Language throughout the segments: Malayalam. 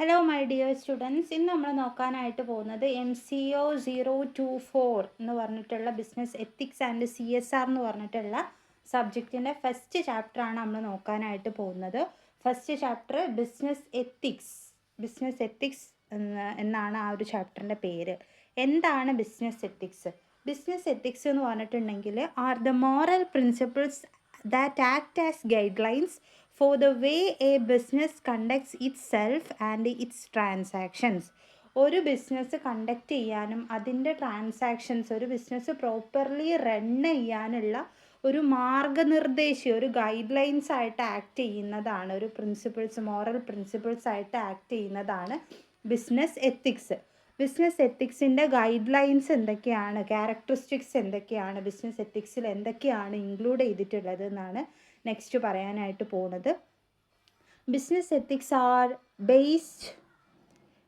ഹലോ മൈ ഡിയർ സ്റ്റുഡൻസ് ഇന്ന് നമ്മൾ നോക്കാനായിട്ട് പോകുന്നത് M C O zero two four എന്ന് പറഞ്ഞിട്ടുള്ള business ethics and C S R എന്ന് പറഞ്ഞിട്ടുള്ള സബ്ജക്റ്റിന്റെ ഫസ്റ്റ് ചാപ്റ്ററാണ് നമ്മൾ നോക്കാനായിട്ട് പോകുന്നത്. First chapter business ethics business ethics എന്ന് എന്നാണ് ആ ഒരു ചാപ്റ്ററിന്റെ പേര്. എന്താണ് ബിസിനസ് എത്തിക്സ് ബിസിനസ് എത്തിക്സ് എന്ന് പറഞ്ഞിട്ടുണ്ടെങ്കിൽ are the moral principles that act as guidelines for the way a business conducts itself and its transactions ഒരു ബിസിനസ് കണ്ടക്ട് ചെയ്യാനും അതിന്റെ ട്രാൻസാക്ഷൻസ് ഒരു ബിസിനസ് പ്രോപ്പർലി റൺ ചെയ്യാനുള്ള ഒരു മാർഗനിർദ്ദേശം ഒരു ഗൈഡ് ലൈൻസ് ആയിട്ട് ആക്ട് ചെയ്യുന്നതാണ് ഒരു പ്രിൻസിപ്പിൾസ് മോറൽ പ്രിൻസിപ്പിൾസ് ആയിട്ട് ആക്ട് ചെയ്യുന്നതാണ് ബിസിനസ് എത്തിക്സ് ബിസിനസ് എത്തിക്സിന്റെ ഗൈഡ് ലൈൻസ് എന്തൊക്കെയാണ് ക്യാരക്ടറിസ്റ്റിക്സ് എന്തൊക്കെയാണ് ബിസിനസ് എത്തിക്സിൽ എന്തൊക്കെയാണ് ഇൻക്ലൂഡ് ചെയ്തിട്ടുള്ളത് എന്നാണ് നെക്സ്റ്റ് പറയാനായിട്ട് പോകുന്നത് business ethics are based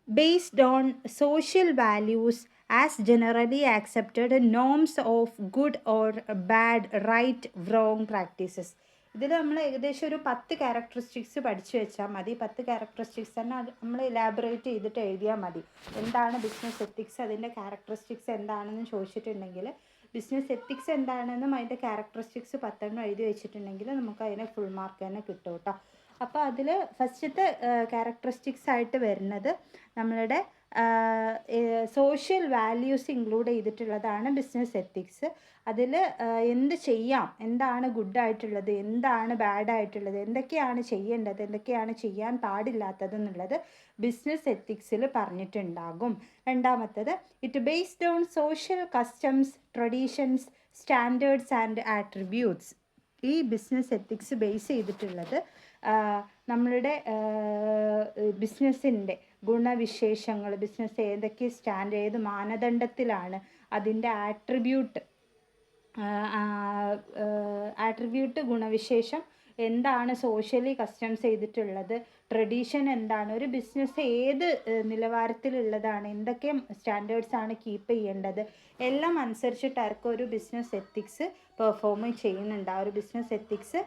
based on social values as generally accepted norms of good or bad right wrong practices ഇതിൽ നമ്മൾ ഏകദേശം ഒരു പത്ത് ക്യാരക്ടറിസ്റ്റിക്സ് പഠിച്ചു വെച്ചാൽ മതി. പത്ത് ക്യാരക്ടറിസ്റ്റിക്സ് തന്നെ നമ്മൾ ഇലാബറേറ്റ് ചെയ്തിട്ട് എഴുതിയാൽ മതി. എന്താണ് ബിസിനസ് എത്തിക്സ് അതിന്റെ ക്യാരക്ടറിസ്റ്റിക്സ് എന്താണെന്ന് ചോദിച്ചിട്ടുണ്ടെങ്കിൽ ബിസിനസ് എത്തിക്സ് എന്താണെന്നും അതിന്റെ ക്യാരക്ടറിസ്റ്റിക്സ് പത്തെണ്ണം എഴുതി വെച്ചിട്ടുണ്ടെങ്കിൽ നമുക്ക് അതിനെ ഫുൾ മാർക്ക് തന്നെ കിട്ടും കേട്ടോ അപ്പോൾ അതിൽ ഫസ്റ്റത്തെ ക്യാരക്ടറിസ്റ്റിക്സ് ആയിട്ട് വരുന്നത് നമ്മളുടെ സോഷ്യൽ വാല്യൂസ് ഇൻക്ലൂഡ് ചെയ്തിട്ടുള്ളതാണ് ബിസിനസ് എത്തിക്സ് അതിൽ എന്ത് ചെയ്യാം എന്താണ് ഗുഡായിട്ടുള്ളത് എന്താണ് ബാഡായിട്ടുള്ളത് എന്തൊക്കെയാണ് ചെയ്യേണ്ടത് എന്തൊക്കെയാണ് ചെയ്യാൻ പാടില്ലാത്തത് എന്നുള്ളത് ബിസിനസ് എത്തിക്സിൽ പറഞ്ഞിട്ടുണ്ടാകും. രണ്ടാമത്തത് it based on social customs traditions standards and attributes ഈ ബിസിനസ് എത്തിക്സ് ബേസ് ചെയ്തിട്ടുള്ളത് നമ്മളുടെ ബിസിനസ്സിന്റെ ഗുണവിശേഷങ്ങൾ ബിസിനസ് ഏതൊക്കെ സ്റ്റാൻഡ് ഏത് മാനദണ്ഡത്തിലാണ് അതിന്റെ ആട്രിബ്യൂട്ട് ആട്രിബ്യൂട്ട് ഗുണവിശേഷം എന്താണ് സോഷ്യലി കസ്റ്റംസ് ചെയ്തിട്ടുള്ളത് ട്രഡീഷൻ എന്താണ് ഒരു ബിസിനസ് ഏത് നിലവാരത്തിലുള്ളതാണ് എന്തൊക്കെ സ്റ്റാൻഡേർഡ്സ് ആണ് കീപ്പ് ചെയ്യേണ്ടത് എല്ലാം അനുസരിച്ചിട്ടായിരിക്കും ഒരു ബിസിനസ് എത്തിക്സ് പെർഫോം ചെയ്യുന്നുണ്ട് ആ ഒരു ബിസിനസ് എത്തിക്സ്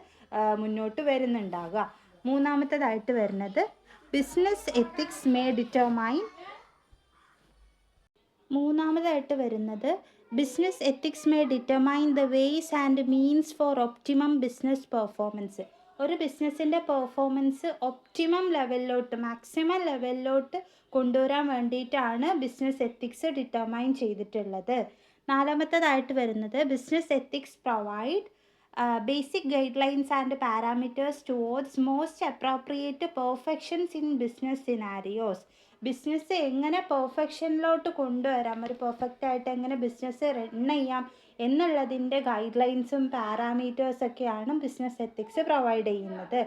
മുന്നോട്ട് വരുന്നുണ്ടാകുക മൂന്നാമത്തേതായിട്ട് വരുന്നത് ബിസിനസ് എത്തിക്സ് മേ ഡിറ്റർമൈൻ. മൂന്നാമതായിട്ട് വരുന്നത് business ethics may determine the ways and means for optimum business performance. ഒരു ബിസിനസ്സിന്റെ പെർഫോമൻസ് ഒപ്റ്റിമം ലെവലിലോട്ട് മാക്സിമം ലെവലിലോട്ട് കൊണ്ടുവരാൻ വേണ്ടിയിട്ടാണ് ബിസിനസ് എത്തിക്സ് ഡിറ്റർമൈൻ ചെയ്തിട്ടുള്ളത്. നാലാമത്തതായിട്ട് വരുന്നത് business ethics provide basic guidelines and parameters towards most appropriate perfections in business scenarios business എങ്ങനെ പെർഫെക്ഷനിലോട്ട് കൊണ്ടുവരാം? ഒരു പെർഫെക്റ്റ് ആയിട്ട് എങ്ങനെ ബിസിനസ് റൺ ചെയ്യാം? എന്നുള്ളതിന്റെ ഗൈഡ് ലൈൻസും പാരാമീറ്റേഴ്സൊക്കെയാണ് ബിസിനസ് എത്തിക്സ് പ്രൊവൈഡ് ചെയ്യുന്നത്.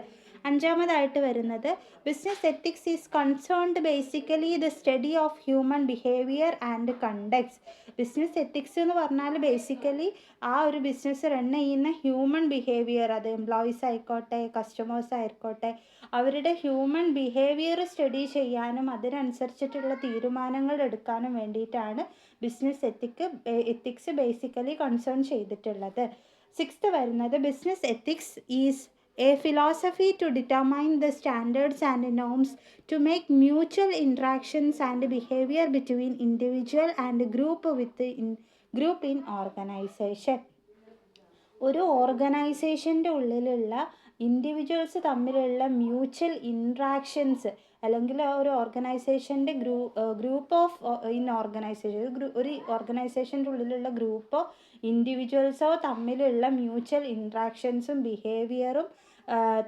അഞ്ചാമതായിട്ട് വരുന്നത്. Business ethics is concerned basically the study of human behaviour and conducts business ethics എന്ന് പറഞ്ഞാൽ ബേസിക്കലി ആ ഒരു ബിസിനസ് റൺ ചെയ്യുന്ന ഹ്യൂമൻ ബിഹേവിയർ അത് എംപ്ലോയീസ് ആയിക്കോട്ടെ കസ്റ്റമേഴ്സ് ആയിക്കോട്ടെ അവരുടെ ഹ്യൂമൻ ബിഹേവിയർ സ്റ്റഡി ചെയ്യാനും അതിനനുസരിച്ചിട്ടുള്ള തീരുമാനങ്ങൾ എടുക്കാനും വേണ്ടിയിട്ടാണ് business ethic ethics basically concern ചെയ്തിട്ടുള്ളത്. സിക്സ്ത് വരുന്നത് business ethics is a philosophy to determine the standards and norms to make mutual interactions and behavior between individual and group in group in organization. ഒരു ഓർഗനൈസേഷന്റെ ഉള്ളിലുള്ള ഇൻഡിവിജ്വൽസ് തമ്മിലുള്ള മ്യൂച്വൽ ഇൻട്രാക്ഷൻസ് അല്ലെങ്കിൽ ഒരു ഓർഗനൈസേഷന്റെ ഗ്രൂ ഗ്രൂപ്പ് ഓഫ് ഇൻ ഓർഗനൈസേഷൻ ഒരു ഓർഗനൈസേഷന്റെ ഉള്ളിലുള്ള ഗ്രൂപ്പോ ഇൻഡിവിജ്വൽസോ തമ്മിലുള്ള മ്യൂച്വൽ ഇൻട്രാക്ഷൻസും ബിഹേവിയറും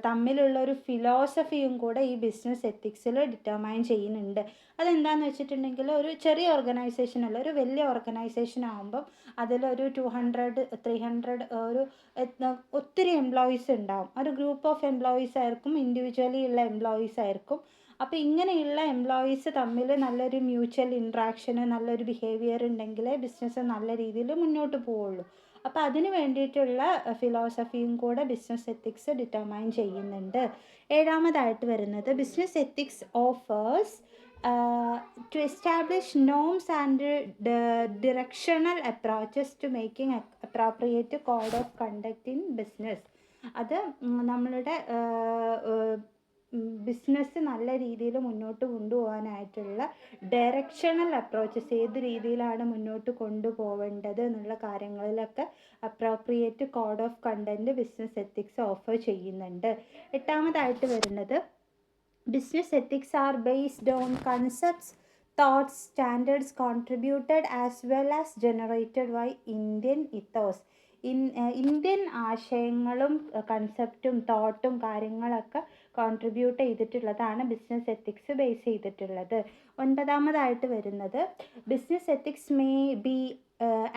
തമ്മിലുള്ള ഒരു ഫിലോസഫിയും കൂടെ ഈ ബിസിനസ് എത്തിക്സിൽ ഡിറ്റർമൈൻ ചെയ്യുന്നുണ്ട്. അതെന്താണെന്ന് വെച്ചിട്ടുണ്ടെങ്കിൽ ഒരു ചെറിയ ഓർഗനൈസേഷൻ അല്ല ഒരു വലിയ ഓർഗനൈസേഷൻ ആകുമ്പം അതിലൊരു ടു ഹൺഡ്രഡ് ത്രീ ഹൺഡ്രഡ് ഒരു ഒത്തിരി എംപ്ലോയീസ് ഉണ്ടാവും. ഒരു ഗ്രൂപ്പ് ഓഫ് എംപ്ലോയീസ് ആയിരിക്കും ഇൻഡിവിജ്വലി ഉള്ള എംപ്ലോയീസ് ആയിരിക്കും. അപ്പോൾ ഇങ്ങനെയുള്ള എംപ്ലോയീസ് തമ്മിൽ നല്ലൊരു മ്യൂച്വൽ ഇൻട്രാക്ഷന് നല്ലൊരു ബിഹേവിയർ ഉണ്ടെങ്കിലേ ബിസിനസ് നല്ല രീതിയിൽ മുന്നോട്ട് പോവുള്ളൂ. അപ്പോൾ അതിന് വേണ്ടിയിട്ടുള്ള ഫിലോസഫിയും കൂടെ ബിസിനസ് എത്തിക്സ് ഡിറ്റർമൈൻ ചെയ്യുന്നുണ്ട്. ഏഴാമതായിട്ട് വരുന്നത് business ethics offers to establish norms and directional approaches to making appropriate code of conduct in business അത് നമ്മളുടെ ബിസിനസ് നല്ല രീതിയിൽ മുന്നോട്ട് കൊണ്ടുപോകാനായിട്ടുള്ള ഡയറക്ഷണൽ അപ്രോച്ചസ് ഏത് രീതിയിലാണ് മുന്നോട്ട് കൊണ്ടുപോവേണ്ടത് എന്നുള്ള കാര്യങ്ങളിലൊക്കെ appropriate code of content business ethics offer ചെയ്യുന്നുണ്ട്. എട്ടാമതായിട്ട് വരുന്നത് business ethics are based on concepts thoughts standards contributed as well as generated by Indian ethos Indian ആശയങ്ങളും കൺസെപ്റ്റും തോട്ടും കാര്യങ്ങളൊക്കെ കോൺട്രിബ്യൂട്ട് ചെയ്തിട്ടുള്ളതാണ് ബിസിനസ് എത്തിക്സ് ബേസ് ചെയ്തിട്ടുള്ളത്. ഒൻപതാമതായിട്ട് വരുന്നത് business ethics may be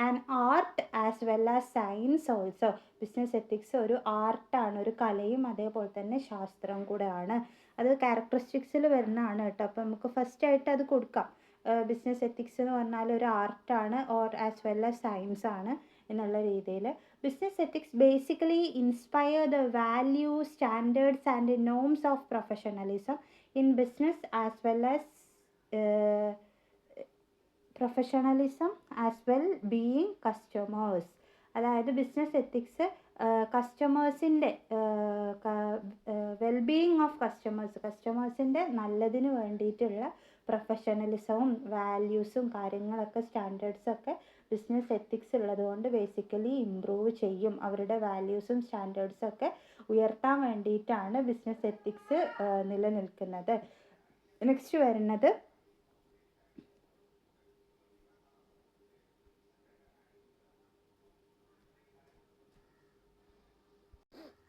an art as well as science also business ethics ഒരു ആർട്ടാണ് ഒരു കലയും അതേപോലെ തന്നെ ശാസ്ത്രം കൂടെയാണ്. അത് ക്യാരക്ടറിസ്റ്റിക്സിൽ വരുന്നതാണ് കേട്ടോ. അപ്പോൾ നമുക്ക് ഫസ്റ്റ് ആയിട്ട് അത് കൊടുക്കാം. ബിസിനസ് എത്തിക്സ് എന്ന് പറഞ്ഞാൽ ഒരു ആർട്ടാണ് or as well as science ആണ് എന്നുള്ള രീതിയിൽ business ethics basically inspire the value standards and norms of professionalism in business as well as professionalism as well being customers അതായത് ബിസിനസ് എത്തിക്സ് കസ്റ്റമേഴ്സിന്റെ വെൽബീയിങ് ഓഫ് കസ്റ്റമേഴ്സ് കസ്റ്റമേഴ്സിന്റെ നല്ലതിന് വേണ്ടിയിട്ടുള്ള പ്രൊഫഷണലിസവും വാല്യൂസും കാര്യങ്ങളൊക്കെ സ്റ്റാൻഡേർഡ്സൊക്കെ ബിസിനസ് എത്തിക്സ് ഉള്ളതുകൊണ്ട് ബേസിക്കലി ഇമ്പ്രൂവ് ചെയ്യും. അവരുടെ വാല്യൂസും സ്റ്റാൻഡേർഡ്സൊക്കെ ഉയർത്താൻ വേണ്ടിയിട്ടാണ് ബിസിനസ് എത്തിക്സ് നിലനിൽക്കുന്നത്. നെക്സ്റ്റ് വരുന്നത്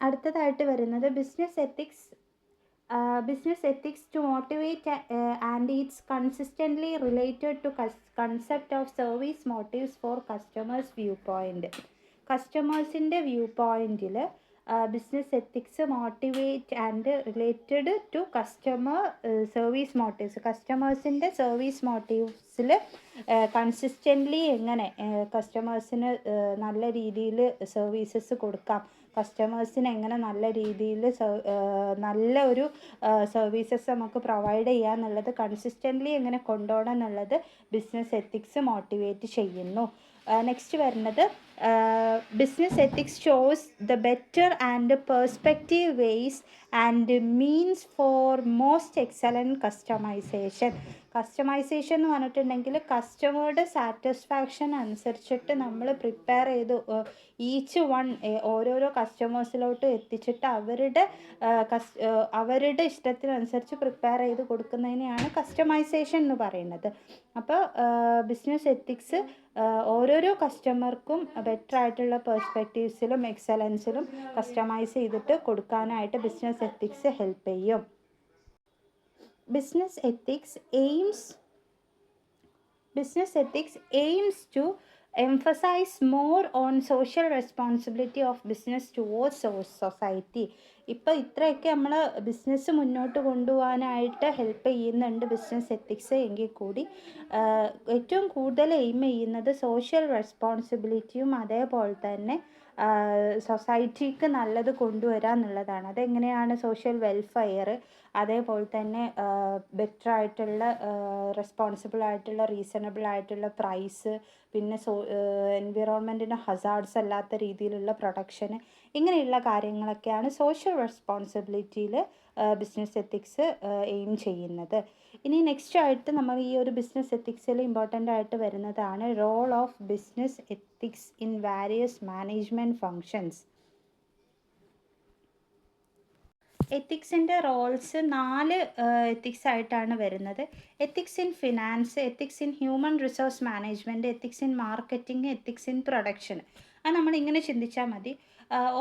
അടുത്തതായിട്ട് വരുന്നത് business ethics business ethics to motivate and its consistently related to concept of service motives for customers viewpoint കസ്റ്റമേഴ്സിന്റെ view പോയിന്റിൽ business ethics motivate and related to customer service motives കസ്റ്റമേഴ്സിന്റെ സർവീസ് മോട്ടീവ്സിൽ കൺസിസ്റ്റന്റ്ലി എങ്ങനെ കസ്റ്റമേഴ്സിന് നല്ല രീതിയിൽ സർവീസസ് കൊടുക്കാം. കസ്റ്റമേഴ്സിന് എങ്ങനെ നല്ല രീതിയിൽ നല്ല ഒരു സർവീസസ് നമുക്ക് പ്രൊവൈഡ് ചെയ്യുക എന്നുള്ളത് കൺസിസ്റ്റന്റ്ലി എങ്ങനെ കൊണ്ടുപോകണം എന്നുള്ളത് ബിസിനസ് എത്തിക്സ് മോട്ടിവേറ്റ് ചെയ്യുന്നു. നെക്സ്റ്റ് വരുന്നത് business ethics shows the better and perspective ways and means for most excellent customization customization എന്ന് പറഞ്ഞിട്ടുണ്ടെങ്കിൽ കസ്റ്റമറുടെ സാറ്റിസ്ഫാക്ഷൻ അനുസരിച്ചിട്ട് നമ്മൾ പ്രിപ്പയർ ചെയ്ത് ഈച്ച് വൺ ഓരോരോ കസ്റ്റമേഴ്സിലോട്ട് എത്തിച്ചിട്ട് അവരുടെ അവരുടെ ഇഷ്ടത്തിനനുസരിച്ച് പ്രിപ്പയർ ചെയ്ത് കൊടുക്കുന്നതിനെയാണ് കസ്റ്റമൈസേഷൻ എന്ന് പറയുന്നത്. അപ്പോൾ ബിസിനസ് എത്തിക്സ് ഓരോരോ കസ്റ്റമർക്കും ബെറ്റർ ആയിട്ടുള്ള പെർസ്പെക്റ്റീവ്സിലും എക്സലൻസിലും കസ്റ്റമൈസ് ചെയ്തിട്ട് കൊടുക്കാനായിട്ട് ബിസിനസ് എത്തിക്സ് ഹെൽപ്പ് ചെയ്യും business ethics aims business ethics aims to emphasize more on social responsibility of business towards society ഇപ്പോൾ ഇത്രയൊക്കെ നമ്മൾ ബിസിനസ് മുന്നോട്ട് കൊണ്ടുപോകാനായിട്ട് ഹെൽപ്പ് ചെയ്യുന്നുണ്ട് ബിസിനസ് എത്തിക്സ് എങ്കിൽ കൂടി. ഏറ്റവും കൂടുതൽ എയിം ചെയ്യുന്നത് സോഷ്യൽ റെസ്പോൺസിബിലിറ്റിയും അതേപോലെ തന്നെ സൊസൈറ്റിക്ക് നല്ലത് കൊണ്ടുവരിക എന്നുള്ളതാണ്. അതെങ്ങനെയാണ് സോഷ്യൽ വെൽഫെയർ അതേപോലെ തന്നെ ബെറ്റർ ആയിട്ടുള്ള റെസ്പോൺസിബിൾ ആയിട്ടുള്ള റീസണബിൾ ആയിട്ടുള്ള പ്രൈസ് പിന്നെ സോ എൻവിറോൺമെന്റിന് ഹസാർഡ്സ് അല്ലാത്ത രീതിയിലുള്ള പ്രൊഡക്ഷന് ഇങ്ങനെയുള്ള കാര്യങ്ങളൊക്കെയാണ് സോഷ്യൽ റെസ്പോൺസിബിലിറ്റിയിൽ ബിസിനസ് എത്തിക്സ് എയിം ചെയ്യുന്നത്. ഇനി നെക്സ്റ്റ് ആയിട്ട് നമ്മൾ ഈ ഒരു ബിസിനസ് എത്തിക്സിൽ ഇമ്പോർട്ടന്റ് ആയിട്ട് വരുന്നതാണ് role of business ethics in various management functions എത്തിക്സിന്റെ roles നാല് എത്തിക്സ് ആയിട്ടാണ് വരുന്നത്. Ethics in finance ethics in human resource management ethics in marketing ethics in production അത് നമ്മൾ ഇങ്ങനെ ചിന്തിച്ചാൽ മതി.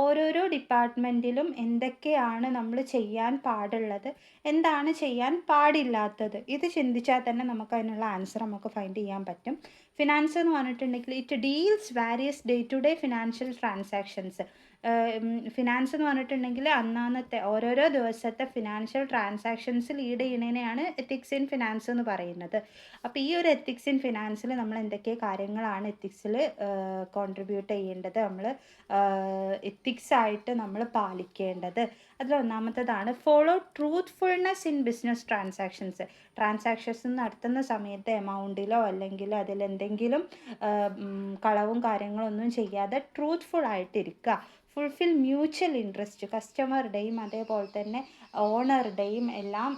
ഓരോരോ ഡിപ്പാർട്ട്മെന്റിലും എന്തൊക്കെയാണ് നമ്മൾ ചെയ്യാൻ പാടുള്ളത് എന്താണ് ചെയ്യാൻ പാടില്ലാത്തത് ഇത് ചിന്തിച്ചാൽ തന്നെ നമുക്ക് അതിനുള്ള ആൻസർ നമുക്ക് ഫൈൻഡ് ചെയ്യാൻ പറ്റും. ഫിനാൻസ് എന്ന് പറഞ്ഞിട്ടുണ്ടെങ്കിൽ it deals various day to day financial transactions finance എന്ന് പറഞ്ഞിട്ടുണ്ടെങ്കിൽ അന്നാന്നത്തെ ഓരോരോ ദിവസത്തെ ഫിനാൻഷ്യൽ ട്രാൻസാക്ഷൻസ് ലീഡ് ചെയ്യുന്നതിനെയാണ് എത്തിക്സ് ഇൻ ഫിനാൻസ് എന്ന് പറയുന്നത്. അപ്പോൾ ഈ ഒരു എത്തിക്സ് ഇൻ ഫിനാൻസിൽ നമ്മൾ എന്തൊക്കെ കാര്യങ്ങളാണ് എത്തിക്സിൽ കോൺട്രിബ്യൂട്ട് ചെയ്യേണ്ടത്? നമ്മൾ എത്തിക്സ് ആയിട്ട് നമ്മൾ പാലിക്കേണ്ടത്? അതിൽ ഒന്നാമത്തതാണ് follow truthfulness in business transactions transactions നടത്തുന്ന സമയത്ത് എമൗണ്ടിലോ അല്ലെങ്കിൽ അതിലെന്തെങ്കിലും കളവും കാര്യങ്ങളൊന്നും ചെയ്യാതെ ട്രൂത്ത്ഫുൾ ആയിട്ടിരിക്കുക. ഫുൾഫിൽ മ്യൂച്വൽ ഇൻട്രസ്റ്റ് കസ്റ്റമറുടെയും അതേപോലെ തന്നെ ഓണറുടെയും എല്ലാം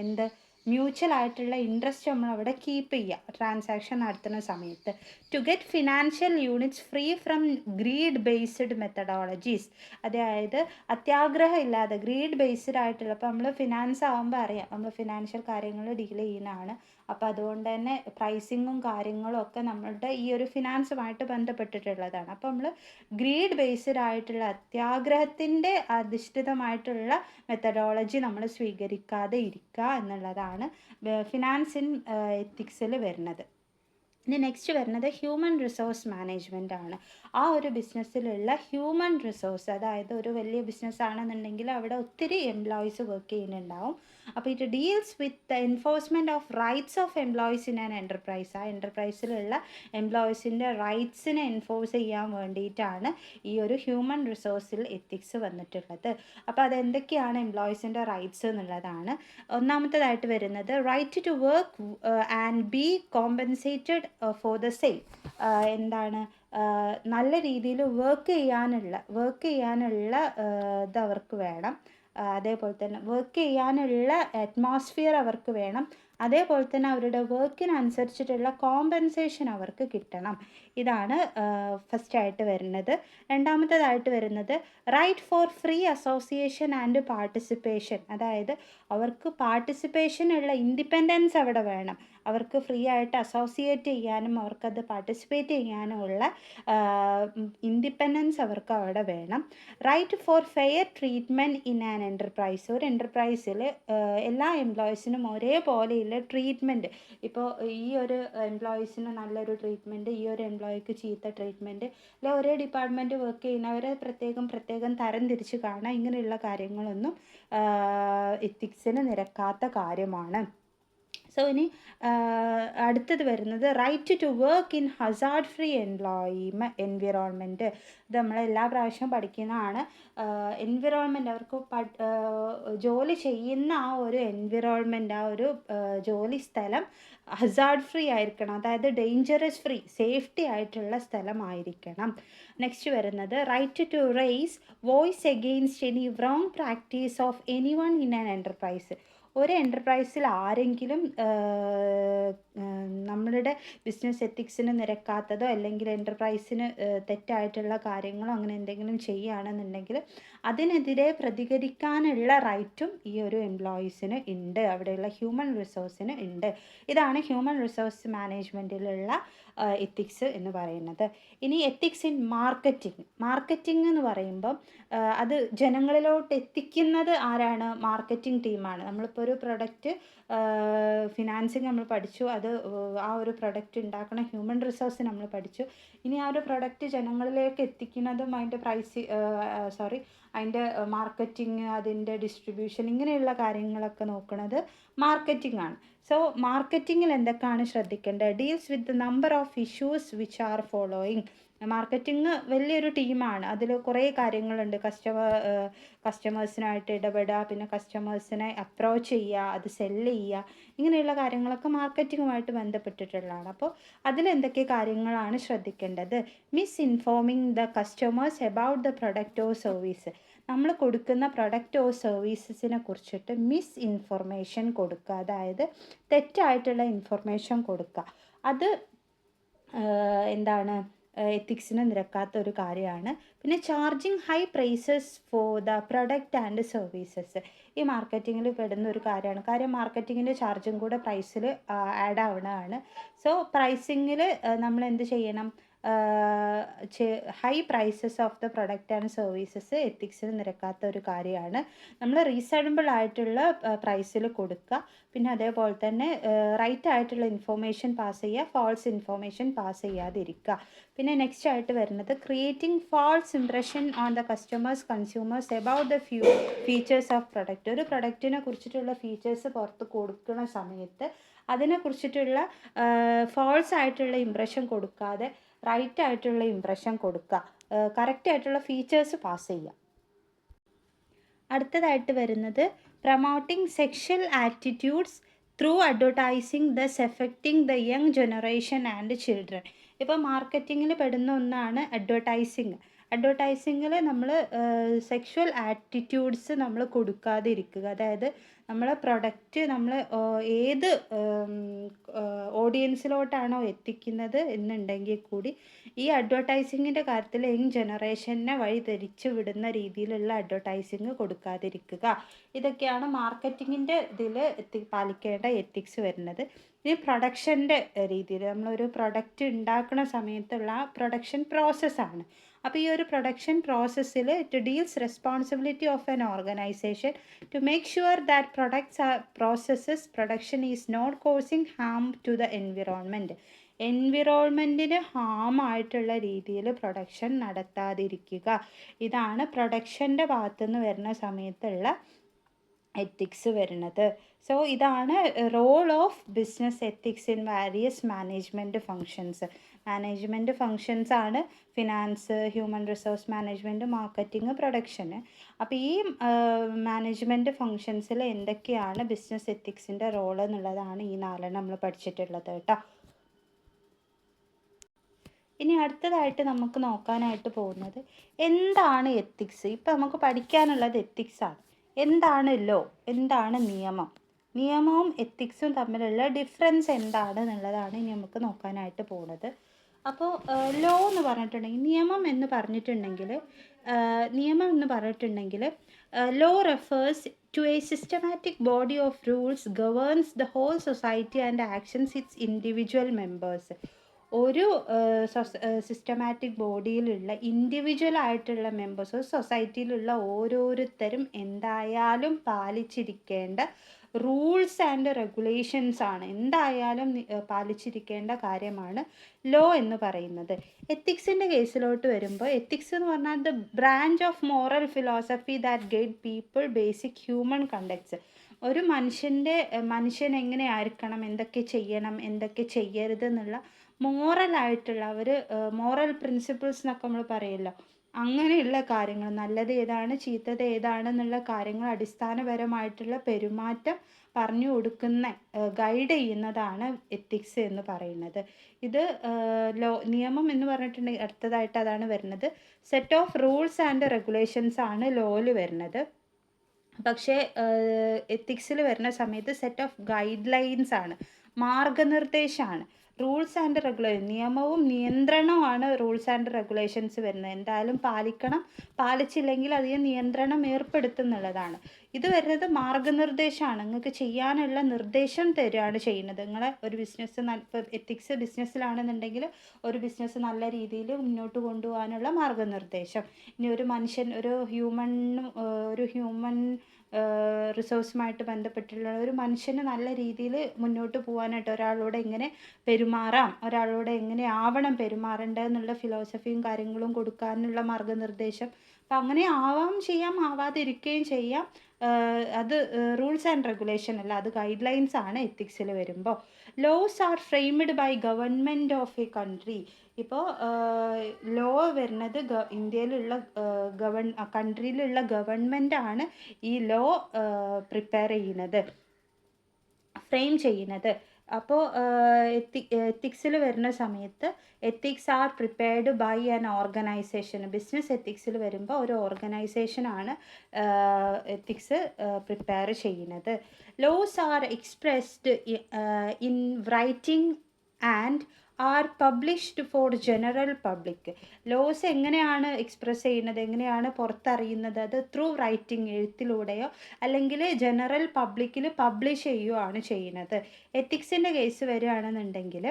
എന്ത് മ്യൂച്വൽ ആയിട്ടുള്ള ഇൻട്രസ്റ്റ് നമ്മൾ അവിടെ കീപ്പ് ചെയ്യുക. ട്രാൻസാക്ഷൻ നടത്തുന്ന സമയത്ത്. To get financial units free from greed based methodologies അതായത് അത്യാഗ്രഹം ഇല്ലാതെ ഗ്രീഡ് ബേസ്ഡ് ആയിട്ടുള്ള ഇപ്പോൾ നമ്മൾ ഫിനാൻസ് ആകുമ്പോൾ അറിയാം. നമ്മൾ ഫിനാൻഷ്യൽ കാര്യങ്ങൾ ഡീൽ ചെയ്യുന്നതാണ്. അപ്പോൾ അതുകൊണ്ട് തന്നെ പ്രൈസിങ്ങും കാര്യങ്ങളും ഒക്കെ നമ്മളുടെ ഈ ഒരു ഫിനാൻസുമായിട്ട് ബന്ധപ്പെട്ടിട്ടുള്ളതാണ്. അപ്പോൾ നമ്മൾ ഗ്രീഡ് ബേസ്ഡ് ആയിട്ടുള്ള അത്യാഗ്രഹത്തിന്റെ അധിഷ്ഠിതമായിട്ടുള്ള മെത്തഡോളജി നമ്മൾ സ്വീകരിക്കാതെ ഇരിക്കുക എന്നുള്ളതാണ് ഫിനാൻസ് ഇൻ എത്തിക്സിൽ വരുന്നത്. ഇനി നെക്സ്റ്റ് വരുന്നത് ഹ്യൂമൻ റിസോഴ്സ് മാനേജ്മെന്റ് ആണ്. ആ ഒരു ബിസിനസ്സിലുള്ള ഹ്യൂമൻ റിസോഴ്സ് അതായത് ഒരു വലിയ ബിസിനസ് ആണെന്നുണ്ടെങ്കിൽ അവിടെ ഒത്തിരി എംപ്ലോയീസ് വർക്ക് ചെയ്യുന്നുണ്ടാവും. അപ്പോൾ it deals with the enforcement of rights of employees in an enterprise ആ എന്റർപ്രൈസിലുള്ള എംപ്ലോയീസിന്റെ റൈറ്റ്സിനെ എൻഫോഴ്സ് ചെയ്യാൻ വേണ്ടിയിട്ടാണ് ഈ ഒരു ഹ്യൂമൻ റിസോഴ്സിൽ എത്തിക്സ് വന്നിട്ടുള്ളത്. അപ്പോൾ അതെന്തൊക്കെയാണ് എംപ്ലോയീസിന്റെ റൈറ്റ്സ് എന്നുള്ളതാണ്. ഒന്നാമത്തേതായിട്ട് വരുന്നത് right to work and be compensated for the same എന്താണ്? നല്ല രീതിയിൽ വർക്ക് ചെയ്യാനുള്ള വർക്ക് ചെയ്യാനുള്ള ഇത് അവർക്ക് വേണം. അതേപോലെ തന്നെ വർക്ക് ചെയ്യാനുള്ള അറ്റ്മോസ്ഫിയർ അവർക്ക് വേണം. അതേപോലെ തന്നെ അവരുടെ വർക്കിനനുസരിച്ചിട്ടുള്ള കോമ്പൻസേഷൻ അവർക്ക് കിട്ടണം. ഇതാണ് ഫസ്റ്റ് ആയിട്ട് വരുന്നത്. രണ്ടാമത്തേതായിട്ട് വരുന്നത് right for free association and participation അതായത് അവർക്ക് പാർട്ടിസിപ്പേഷനുള്ള ഇൻഡിപെൻഡൻസ് അവിടെ വേണം. അവർക്ക് ഫ്രീ ആയിട്ട് അസോസിയേറ്റ് ചെയ്യാനും അവർക്കത് പാർട്ടിസിപ്പേറ്റ് ചെയ്യാനും ഉള്ള ഇൻഡിപെൻഡൻസ് അവർക്ക് അവിടെ വേണം. Right for fair treatment in an enterprise ഒരു എന്റർപ്രൈസിൽ എല്ലാ എംപ്ലോയീസിനും ഒരേപോലെയുള്ള ട്രീറ്റ്മെന്റ് ഇപ്പോൾ ഈ ഒരു എംപ്ലോയീസിന് നല്ലൊരു ട്രീറ്റ്മെന്റ് ഈ ഒരു എംപ്ലോയിക്ക് ചീത്ത ട്രീറ്റ്മെന്റ് അല്ല ഒരേ ഡിപ്പാർട്ട്മെന്റ് വർക്ക് ചെയ്യുന്നവരെ പ്രത്യേകം പ്രത്യേകം തരം തിരിച്ച് കാണാം ഇങ്ങനെയുള്ള കാര്യങ്ങളൊന്നും എത്തിക്സിന് നിരക്കാത്ത കാര്യമാണ്. സോ ഇനി അടുത്തത് വരുന്നത് right to work in hazard free employment environment ഇത് നമ്മൾ എല്ലാ പ്രാവശ്യവും പഠിക്കുന്നതാണ്. എൻവിറോൺമെന്റ് അവർക്ക് ജോലി ചെയ്യുന്ന ആ ഒരു എൻവിറോൺമെന്റ് ആ ഒരു ജോലി സ്ഥലം ഹസാർഡ് ഫ്രീ ആയിരിക്കണം. അതായത് ഡേഞ്ചറസ് ഫ്രീ സേഫ്റ്റി ആയിട്ടുള്ള സ്ഥലമായിരിക്കണം. നെക്സ്റ്റ് വരുന്നത് right to raise voice against any wrong practice of anyone in an enterprise ഒരു എന്റർപ്രൈസിൽ ആരെങ്കിലും നമ്മളുടെ ബിസിനസ് എത്തിക്സിന് നിരക്കാത്തതോ അല്ലെങ്കിൽ എന്റർപ്രൈസിന് തെറ്റായിട്ടുള്ള കാര്യങ്ങളോ അങ്ങനെ എന്തെങ്കിലും ചെയ്യുകയാണെന്നുണ്ടെങ്കിൽ അതിനെതിരെ പ്രതികരിക്കാനുള്ള റൈറ്റും ഈ ഒരു എംപ്ലോയീസിന് ഉണ്ട്. അവിടെയുള്ള ഹ്യൂമൻ റിസോഴ്സിന് ഉണ്ട്. ഇതാണ് ഹ്യൂമൻ റിസോഴ്സ് മാനേജ്മെന്റിലുള്ള എത്തിക്സ് എന്ന് പറയുന്നത്. ഇനി എത്തിക്സ് ഇൻ മാർക്കറ്റിംഗ് മാർക്കറ്റിംഗ് എന്ന് പറയുമ്പം അത് ജനങ്ങളിലോട്ട് എത്തിക്കുന്നത് ആരാണ്? മാർക്കറ്റിംഗ് ടീമാണ് നമ്മളിപ്പോൾ ഒരു പ്രൊഡക്റ്റ് ഫിനാൻസിങ് നമ്മൾ പഠിച്ചു. അത് ആ ഒരു പ്രൊഡക്റ്റ് ഉണ്ടാക്കുന്ന ഹ്യൂമൻ റിസോഴ്സ് നമ്മൾ പഠിച്ചു. ഇനി ആ ഒരു പ്രൊഡക്റ്റ് ജനങ്ങളിലേക്ക് എത്തിക്കുന്നതും അതിന്റെ പ്രൈസ് സോറി അതിന്റെ മാർക്കറ്റിംഗ് അതിന്റെ ഡിസ്ട്രിബ്യൂഷൻ ഇങ്ങനെയുള്ള കാര്യങ്ങളൊക്കെ നോക്കുന്നത് മാർക്കറ്റിംഗ് ആണ്. സോ മാർക്കറ്റിങ്ങിൽ എന്തൊക്കെയാണ് ശ്രദ്ധിക്കേണ്ടത്? Deals with number of issues which are following marketing വലിയൊരു ടീമാണ് അതിൽ കുറേ കാര്യങ്ങളുണ്ട്. കസ്റ്റമർ കസ്റ്റമേഴ്സിനായിട്ട് ഇടപെടുക പിന്നെ കസ്റ്റമേഴ്സിനെ അപ്രോച്ച് ചെയ്യുക അത് സെല്ല് ചെയ്യുക ഇങ്ങനെയുള്ള കാര്യങ്ങളൊക്കെ മാർക്കറ്റിങ്ങുമായിട്ട് ബന്ധപ്പെട്ടിട്ടുള്ളതാണ്. അപ്പോൾ അതിലെന്തൊക്കെ കാര്യങ്ങളാണ് ശ്രദ്ധിക്കേണ്ടത്? Misinforming the customers about the product or service നമ്മൾ കൊടുക്കുന്ന പ്രൊഡക്റ്റ് ഓർ സർവീസസിനെ കുറിച്ചിട്ട് മിസ് ഇൻഫർമേഷൻ കൊടുക്കുക. അതായത് തെറ്റായിട്ടുള്ള ഇൻഫർമേഷൻ കൊടുക്കുക. അത് എന്താണ് എത്തിക്സിന് നിരക്കാത്ത ഒരു കാര്യമാണ്. പിന്നെ charging high prices for the product and services ഈ മാർക്കറ്റിങ്ങിൽ പെടുന്ന ഒരു കാര്യമാണ്. കാര്യം മാർക്കറ്റിങ്ങിന്റെ ചാർജും കൂടെ പ്രൈസിൽ ആഡ് ആവണതാണ്. സോ പ്രൈസിങ്ങിൽ നമ്മൾ എന്ത് ചെയ്യണം? High prices of the product and services എത്തിക്സിന് നിരക്കാത്ത ഒരു കാര്യമാണ്. നമ്മൾ റീസണബിൾ ആയിട്ടുള്ള പ്രൈസിൽ കൊടുക്കുക. പിന്നെ അതേപോലെ തന്നെ റൈറ്റ് ആയിട്ടുള്ള ഇൻഫോർമേഷൻ പാസ് ചെയ്യുക ഫാൾസ് ഇൻഫോർമേഷൻ പാസ് ചെയ്യാതിരിക്കുക. പിന്നെ നെക്സ്റ്റ് ആയിട്ട് വരുന്നത് creating false impression on the customers consumers about the few features of product ഒരു പ്രൊഡക്റ്റിനെ കുറിച്ചിട്ടുള്ള ഫീച്ചേഴ്സ് പുറത്ത് കൊടുക്കുന്ന സമയത്ത് അതിനെ കുറിച്ചിട്ടുള്ള ഫാൾസ് ആയിട്ടുള്ള ഇംപ്രഷൻ കൊടുക്കാതെ റൈറ്റ് ആയിട്ടുള്ള ഇംപ്രഷൻ കൊടുക്കുക കറക്റ്റ് ആയിട്ടുള്ള ഫീച്ചേഴ്സ് പാസ് ചെയ്യുക അടുത്തതായിട്ട് വരുന്നത് promoting sexual attitudes through advertising thus effecting the young generation and children ഇപ്പോൾ മാർക്കറ്റിങ്ങിൽ പെടുന്ന ഒന്നാണ് അഡ്വർടൈസിങ് അഡ്വർടൈസിങ്ങിൽ നമ്മൾ സെക്ഷുവൽ ആറ്റിറ്റ്യൂഡ്സ് നമ്മൾ കൊടുക്കാതിരിക്കുക. അതായത് നമ്മളെ പ്രൊഡക്റ്റ് നമ്മൾ ഏത് ഓഡിയൻസിലോട്ടാണോ എത്തിക്കുന്നത് എന്നുണ്ടെങ്കിൽ കൂടി ഈ അഡ്വർടൈസിങ്ങിന്റെ കാര്യത്തിൽ യങ് ജനറേഷനെ വഴിതിരിച്ച് വിടുന്ന രീതിയിലുള്ള അഡ്വർടൈസിങ് കൊടുക്കാതിരിക്കുക. ഇതൊക്കെയാണ് മാർക്കറ്റിങ്ങിന്റെ ഇതിൽ എത്തി പാലിക്കേണ്ട എത്തിക്സ് വരുന്നത്. ഇനി പ്രൊഡക്ഷന്റെ രീതിയിൽ നമ്മളൊരു പ്രൊഡക്റ്റ് ഉണ്ടാക്കുന്ന സമയത്തുള്ള പ്രൊഡക്ഷൻ പ്രോസസ്സാണ് അപ്പോൾ ഈ ഒരു പ്രൊഡക്ഷൻ പ്രോസസ്സിൽ it deals responsibility of an organization to make sure that products ആ processes production is not causing harm to the environment എൻവിറോൺമെന്റിന് harm ആയിട്ടുള്ള രീതിയിൽ പ്രൊഡക്ഷൻ നടത്താതിരിക്കുക. ഇതാണ് പ്രൊഡക്ഷന്റെ ഭാഗത്തുനിന്ന് വരുന്ന സമയത്തുള്ള എത്തിക്സ് വരുന്നത്. സോ ഇതാണ് role of business ethics in various management functions management functions ആണ്. Finance human resource management marketing production അപ്പോൾ ഈ മാനേജ്മെന്റ് ഫങ്ഷൻസിൽ എന്തൊക്കെയാണ് ബിസിനസ് എത്തിക്സിന്റെ റോൾ എന്നുള്ളതാണ് ഈ നാലെണ്ണം നമ്മൾ പഠിച്ചിട്ടുള്ളത് കേട്ടോ. ഇനി അടുത്തതായിട്ട് നമുക്ക് നോക്കാനായിട്ട് പോകുന്നത് എന്താണ് എത്തിക്സ് ഇപ്പം നമുക്ക് പഠിക്കാനുള്ളത് എത്തിക്സാണ് എന്താണ് ലോ എന്താണ് നിയമം? നിയമവും എത്തിക്സും തമ്മിലുള്ള ഡിഫറൻസ് എന്താണ് എന്നുള്ളതാണ് ഇനി നമുക്ക് നോക്കാനായിട്ട് പോകുന്നത്. അപ്പോൾ ലോ എന്ന് പറഞ്ഞിട്ടുണ്ടെങ്കിൽ നിയമം എന്ന് പറഞ്ഞിട്ടുണ്ടെങ്കിൽ നിയമം എന്ന് പറഞ്ഞിട്ടുണ്ടെങ്കിൽ law refers to a systematic body of rules governs the whole society and actions its individual members ഒരു സിസ്റ്റമാറ്റിക് ബോഡിയിലുള്ള ഇൻഡിവിജ്വൽ ആയിട്ടുള്ള മെമ്പേഴ്സ് സൊസൈറ്റിയിലുള്ള ഓരോരുത്തരും എന്തായാലും പാലിച്ചിരിക്കേണ്ട റൂൾസ് ആൻഡ് റെഗുലേഷൻസ് ആണ്. എന്തായാലും പാലിച്ചിരിക്കേണ്ട കാര്യമാണ് ലോ എന്ന് പറയുന്നത്. എത്തിക്സിന്റെ കേസിലോട്ട് വരുമ്പോൾ എത്തിക്സ് എന്ന് പറഞ്ഞാൽ the branch of moral philosophy that guide people basic human conducts ഒരു മനുഷ്യന്റെ മനുഷ്യൻ എങ്ങനെ ആയിരിക്കണം എന്തൊക്കെ ചെയ്യണം എന്തൊക്കെ ചെയ്യരുത് എന്നുള്ള മോറലായിട്ടുള്ള ഒരു മോറൽ പ്രിൻസിപ്പിൾസ് എന്നൊക്കെ നമ്മൾ പറയുമല്ലോ അങ്ങനെയുള്ള കാര്യങ്ങൾ നല്ലത് ഏതാണ് ചീത്തത് ഏതാണെന്നുള്ള കാര്യങ്ങൾ അടിസ്ഥാനപരമായിട്ടുള്ള പെരുമാറ്റം പറഞ്ഞു കൊടുക്കുന്ന ഗൈഡ് ചെയ്യുന്നതാണ് എത്തിക്സ് എന്ന് പറയുന്നത്. ഇത് ലോ നിയമം എന്ന് പറഞ്ഞിട്ടുണ്ടെങ്കിൽ അടുത്തതായിട്ട് അതാണ് വരുന്നത്. Set of rules and regulations ആണ് ലോയിൽ വരുന്നത്. പക്ഷേ എത്തിക്സിൽ വരുന്ന സമയത്ത് സെറ്റ് ഓഫ് ഗൈഡ് ലൈൻസ് ആണ് മാർഗനിർദ്ദേശമാണ് റൂൾസ് ആൻഡ് റെഗുലേഷൻ നിയമവും നിയന്ത്രണവുമാണ് റൂൾസ് ആൻഡ് റെഗുലേഷൻസ് വരുന്നത്. എന്തായാലും പാലിക്കണം. പാലിച്ചില്ലെങ്കിൽ അതിന് നിയന്ത്രണം ഏർപ്പെടുത്തുന്നുള്ളതാണ്. ഇത് വരുന്നത് മാർഗനിർദ്ദേശമാണ്. നിങ്ങൾക്ക് ചെയ്യാനുള്ള നിർദ്ദേശം തരികയാണ് ചെയ്യുന്നത്. നിങ്ങളെ ഒരു ബിസിനസ് എത്തിക്സ് ബിസിനസ്സിലാണെന്നുണ്ടെങ്കിൽ ഒരു ബിസിനസ് നല്ല രീതിയിൽ മുന്നോട്ട് കൊണ്ടുപോകാനുള്ള മാർഗനിർദ്ദേശം. ഇനി ഒരു മനുഷ്യൻ ഒരു ഹ്യൂമൺ ഒരു ഹ്യൂമൻ റിസോഴ്സുമായിട്ട് ബന്ധപ്പെട്ടിട്ടുള്ള ഒരു മനുഷ്യന് നല്ല രീതിയിൽ മുന്നോട്ട് പോകാനായിട്ട് ഒരാളോട് എങ്ങനെ പെരുമാറാം ഒരാളോട് എങ്ങനെ ആവണം പെരുമാറേണ്ടത് എന്നുള്ള ഫിലോസഫിയും കാര്യങ്ങളും കൊടുക്കാനുള്ള മാർഗനിർദ്ദേശം. അപ്പം അങ്ങനെ ആവാം ചെയ്യാം ആവാതിരിക്കുകയും ചെയ്യാം. അത് റൂൾസ് ആൻഡ് റെഗുലേഷൻ അല്ല അത് ഗൈഡ് ലൈൻസ് ആണ് എത്തിക്സിൽ വരുമ്പോൾ laws are framed by government of a country ഇപ്പോൾ ലോ വരുന്നത് ഗ ഇന്ത്യയിലുള്ള ഗവൺ കൺട്രിയിലുള്ള ഗവൺമെന്റ് ആണ് ഈ ലോ പ്രിപ്പയർ ചെയ്യുന്നത്. ഫ്രെയിം ചെയ്യുന്നത്. അപ്പോൾ എത്തി എത്തിക്സിൽ വരുന്ന സമയത്ത് ethics are prepared by an organization business എത്തിക്സിൽ വരുമ്പോൾ ഒരു ഓർഗനൈസേഷനാണ് എത്തിക്സ് പ്രിപ്പയർ ചെയ്യുന്നത്. Laws are expressed in writing and are published for general public laws എങ്ങനെയാണ് എക്സ്പ്രസ് ചെയ്യുന്നത്? എങ്ങനെയാണ് പുറത്തറിയുന്നത്? അത് ത്രൂ റൈറ്റിംഗ് എഴുത്തിലൂടെയോ അല്ലെങ്കിൽ ജനറൽ പബ്ലിക്കിൽ പബ്ലിഷ് ചെയ്യുകയാണ് ചെയ്യുന്നത്. എത്തിക്സിന്റെ കേസ് വരികയാണെന്നുണ്ടെങ്കിൽ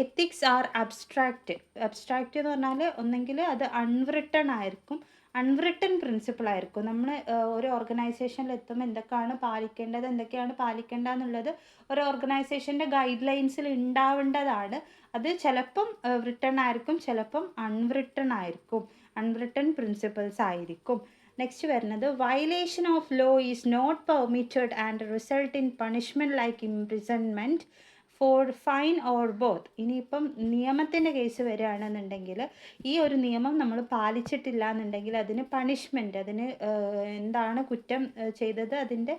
എത്തിക്സ് ആർ അബ്സ്ട്രാക്റ്റ് അബ്സ്ട്രാക്റ്റ് എന്ന് പറഞ്ഞാൽ ഒന്നെങ്കിൽ അത് അൺവ്രിട്ടൺ ആയിരിക്കും. അൺവ്രിട്ടൺ പ്രിൻസിപ്പിൾ ആയിരിക്കും. നമ്മൾ ഒരു ഓർഗനൈസേഷനിൽ എത്തുമ്പോൾ എന്തൊക്കെയാണ് പാലിക്കേണ്ടത് എന്തൊക്കെയാണ് പാലിക്കേണ്ടതെന്നുള്ളത് ഒരു ഓർഗനൈസേഷന്റെ ഗൈഡ് ലൈൻസിൽ ഉണ്ടാവേണ്ടതാണ്. അത് ചിലപ്പം റിട്ടേൺ ആയിരിക്കും ചിലപ്പം അൺറിട്ടൺ ആയിരിക്കും. അൺറിട്ടൺ പ്രിൻസിപ്പിൾസ് ആയിരിക്കും. നെക്സ്റ്റ് വരുന്നത് violation of law is not permitted and result in punishment like imprisonment for fine or both ഇനിയിപ്പം നിയമത്തിന്റെ കേസ് വരികയാണെന്നുണ്ടെങ്കിൽ ഈ ഒരു നിയമം നമ്മൾ പാലിച്ചിട്ടില്ല എന്നുണ്ടെങ്കിൽ അതിന് പണിഷ്മെന്റ് അതിന് എന്താണ് കുറ്റം ചെയ്തത് അതിന്റെ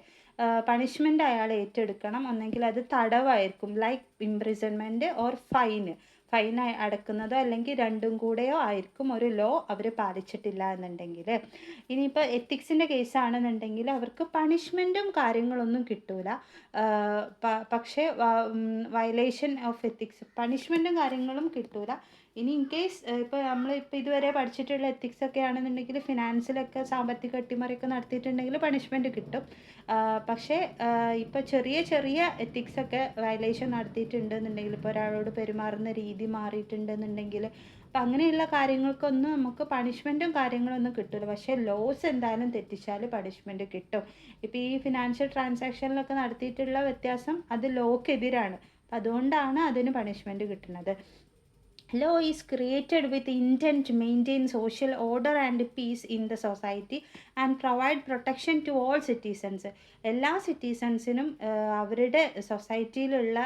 പണിഷ്മെന്റ് അയാൾ ഏറ്റെടുക്കണം. ഒന്നെങ്കിൽ അത് തടവായിരിക്കും. Like imprisonment or fine fine അടക്കുന്നതോ അല്ലെങ്കിൽ രണ്ടും കൂടെയോ ആയിരിക്കും ഒരു ലോ അവർ പാലിച്ചിട്ടില്ല എന്നുണ്ടെങ്കിൽ. ഇനിയിപ്പോൾ എത്തിക്സിന്റെ കേസാണെന്നുണ്ടെങ്കിൽ അവർക്ക് പണിഷ്മെന്റും കാര്യങ്ങളൊന്നും കിട്ടൂല. പക്ഷേ വയലേഷൻ ഓഫ് എത്തിക്സ് പണിഷ്മെന്റും കാര്യങ്ങളും കിട്ടൂല. ഇനി ഇൻ കേസ് ഇപ്പോൾ നമ്മൾ ഇപ്പോൾ ഇതുവരെ പഠിച്ചിട്ടുള്ള എത്തിക്സ് ഒക്കെ ആണെന്നുണ്ടെങ്കിൽ ഫിനാൻസിലൊക്കെ സാമ്പത്തിക അട്ടിമറിയൊക്കെ നടത്തിയിട്ടുണ്ടെങ്കിൽ പണിഷ്മെന്റ് കിട്ടും. പക്ഷേ ഇപ്പോൾ ചെറിയ ചെറിയ എത്തിക്സ് ഒക്കെ വയലേഷൻ നടത്തിയിട്ടുണ്ടെന്നുണ്ടെങ്കിൽ ഇപ്പോൾ ഒരാളോട് പെരുമാറുന്ന രീതി മാറിയിട്ടുണ്ടെന്നുണ്ടെങ്കിൽ അപ്പം അങ്ങനെയുള്ള കാര്യങ്ങൾക്കൊന്നും നമുക്ക് പണിഷ്മെന്റും കാര്യങ്ങളൊന്നും കിട്ടില്ല പക്ഷേ ലോസ് എന്തായാലും തെറ്റിച്ചാൽ പണിഷ്മെന്റ് കിട്ടും. ഇപ്പോൾ ഈ ഫിനാൻഷ്യൽ ട്രാൻസാക്ഷനിലൊക്കെ നടത്തിയിട്ടുള്ള വ്യത്യാസം അത് ലോക്കെതിരാണ് അതുകൊണ്ടാണ് അതിന് പണിഷ്മെന്റ് കിട്ടുന്നത്. Law is created with intent to maintain social order and peace in the society and provide protection to all citizens. എല്ലാ സിറ്റിസൺസിനും അവരുടെ സൊസൈറ്റിയിലുള്ള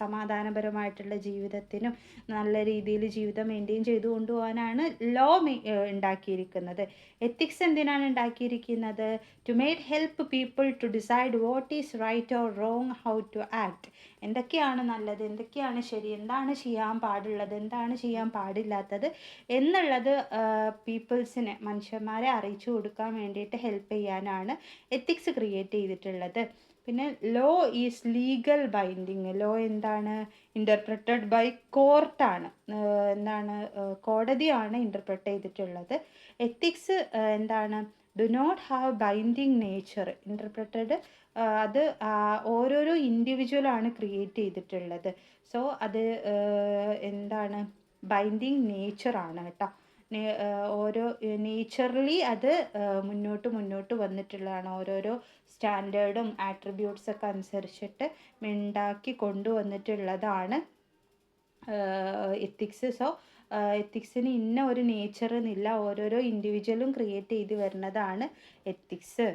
സമാധാനപരമായിട്ടുള്ള ജീവിതത്തിനും നല്ല രീതിയിൽ ജീവിതം മെയിന്റെയിൻ ചെയ്തു കൊണ്ടുപോകാനാണ് ലോ ഉണ്ടാക്കിയിരിക്കുന്നത്. എത്തിക്സ് എന്തിനാണ് ഉണ്ടാക്കിയിരിക്കുന്നത്? To made help people to decide what is right or wrong how to act എന്തൊക്കെയാണ് നല്ലത്? എന്തൊക്കെയാണ് ശരി? എന്താണ് ചെയ്യാൻ പാടുള്ളത്? എന്താണ് ചെയ്യാൻ പാടില്ലാത്തത്? എന്നുള്ളത് പീപ്പിൾസിനെ മനുഷ്യന്മാരെ അറിയിച്ചു കൊടുക്കാൻ വേണ്ടിയിട്ട് ഹെൽപ്പ് ചെയ്യാനാണ് എത്തിക്സ് ക്രിയേറ്റ് ചെയ്തിട്ടുള്ളത്. പിന്നെ law is legal binding law എന്താണ്? ഇന്റർപ്രറ്റഡ് ബൈ കോർട്ടാണ് എന്താണ്? കോടതിയാണ് ഇന്റർപ്രറ്റ് ചെയ്തിട്ടുള്ളത്. എത്തിക്സ് എന്താണ്? Do not have binding nature interpreted അത് ഓരോരോ ഇൻഡിവിജ്വലാണ് ക്രിയേറ്റ് ചെയ്തിട്ടുള്ളത്. സോ അത് എന്താണ്? ബൈൻഡിങ് നേച്ചറാണ് കേട്ടോ. ഓരോ നേച്ചറലി അത് മുന്നോട്ട് മുന്നോട്ട് വന്നിട്ടുള്ളതാണ്. ഓരോരോ സ്റ്റാൻഡേർഡും ആട്രിബ്യൂട്ട്സ് ഒക്കെ അനുസരിച്ചിട്ട് ഉണ്ടാക്കി കൊണ്ടുവന്നിട്ടുള്ളതാണ് എത്തിക്സ് സോ എത്തിക്സിന് ഇന്ന ഒരു നേച്ചർ എന്നില്ല ഓരോരോ ഇൻഡിവിജ്വലും ക്രിയേറ്റ് ചെയ്ത് വരുന്നതാണ് എത്തിക്സ്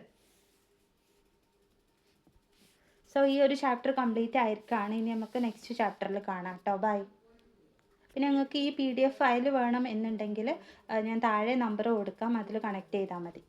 സോ ഈ ഒരു ചാപ്റ്റർ കംപ്ലീറ്റ് ആയിരിക്കുകയാണ് ഇനി നമുക്ക് നെക്സ്റ്റ് ചാപ്റ്ററിൽ കാണാം കേട്ടോ ബൈ പിന്നെ നിങ്ങൾക്ക് ഈ പി ഡി എഫ് ഫയൽ വേണം എന്നുണ്ടെങ്കിൽ ഞാൻ താഴെ നമ്പർ കൊടുക്കാം. അതിൽ കണക്ട് ചെയ്താൽ മതി.